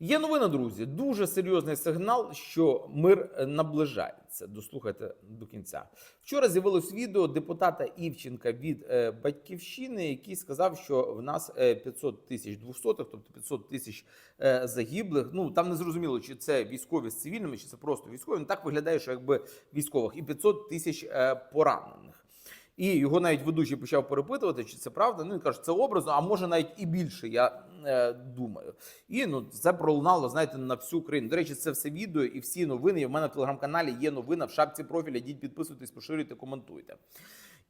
Є новина, друзі. Дуже серйозний сигнал, що мир е, наближається. Дослухайте до кінця. Вчора з'явилось відео депутата Івченка від е, батьківщини, який сказав, що в нас е, 500 тисяч двохсотих, тобто 500 тисяч е, загиблих. Ну там не зрозуміло, чи це військові з цивільними, чи це просто військові. Ну, так виглядає, що якби військових, і 500 тисяч е, поранених. І його навіть ведучий почав перепитувати, чи це правда. Ну він каже, це образно, а може навіть і більше. Я е, думаю. І ну це пролунало, знаєте, на всю Україну. До речі, це все відео і всі новини. І в мене в телеграм-каналі є новина в шапці профіля. Діть підписуйтесь, поширюйте, коментуйте.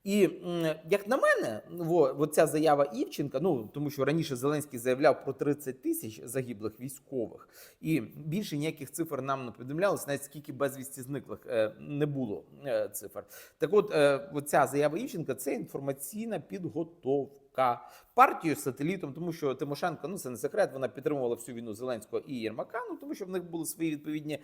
І як на мене, ця заява Івченка, ну тому що раніше Зеленський заявляв про 30 тисяч загиблих військових, і більше ніяких цифр нам не повідомлялося, навіть скільки безвісті зниклих е, не було е, цифр. Так от, ця оця заява Івченка це інформаційна підготовка партією сателітом, тому що Тимошенко, ну це не секрет, вона підтримувала всю війну Зеленського і Єрмака, ну тому що в них були свої відповідні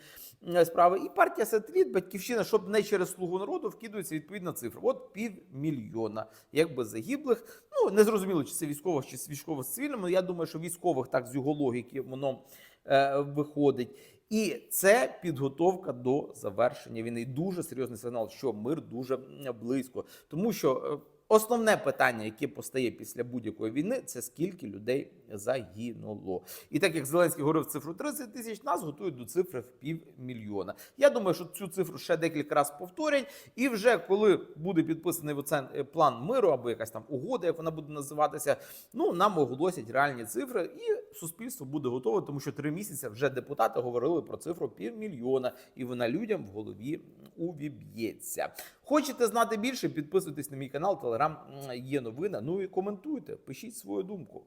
е, справи. І партія сателіт, батьківщина, щоб не через слугу народу вкидується відповідна цифра. От півмільйона, якби загиблих. Ну не зрозуміло, чи це військових, чи військових з цивільними. Я думаю, що військових так з його логіки воно е, виходить. І це підготовка до завершення війни. Дуже серйозний сигнал, що мир дуже близько, тому що. Основне питання, яке постає після будь-якої війни, це скільки людей загинуло. І так як Зеленський говорив цифру 30 тисяч, нас готують до цифри в півмільйона. Я думаю, що цю цифру ще декілька разів повторять. І вже коли буде підписаний е, план миру або якась там угода, як вона буде називатися, ну нам оголосять реальні цифри, і суспільство буде готове, тому що три місяці вже депутати говорили про цифру півмільйона, і вона людям в голові увіб'ється. Хочете знати більше? Підписуйтесь на мій канал, телеграм є новина. Ну і коментуйте, пишіть свою думку.